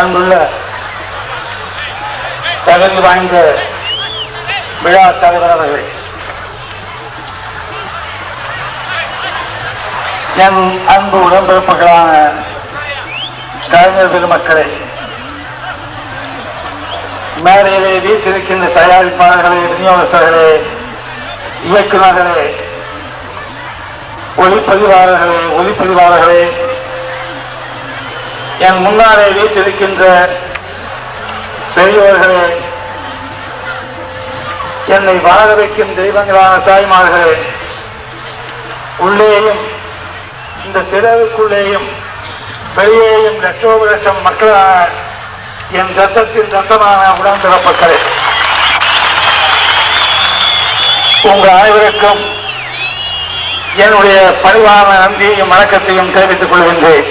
அன்புள்ள தகுதி வாய்ந்த விழா தலைவர் அவர்கள். என் அன்பு உடன்பிறப்புகளான கலைஞர் பெருமக்களை மேடையிலே வீட்டிருக்கின்ற தயாரிப்பாளர்களே விநியோகஸ்தர்களே இயக்குநர்களே ஒளிப்பதிவாளர்களே ஒளிப்பதிவாளர்களே என் முன்னாலே வைத்திருக்கின்ற பெரியோர்களே என்னை வாழ வைக்கும் தெய்வங்களான தாய்மார்களே உள்ளேயும் இந்த திடவுக்குள்ளேயும் வெளியேயும் லட்சோப லட்சம் மக்களான என் ரத்தத்தின் ரத்தமான உடன்பிறப்புகளே. உங்கள் அனைவருக்கும் என்னுடைய பணிவான நன்றியையும் வணக்கத்தையும் தெரிவித்துக் கொள்கின்றேன்.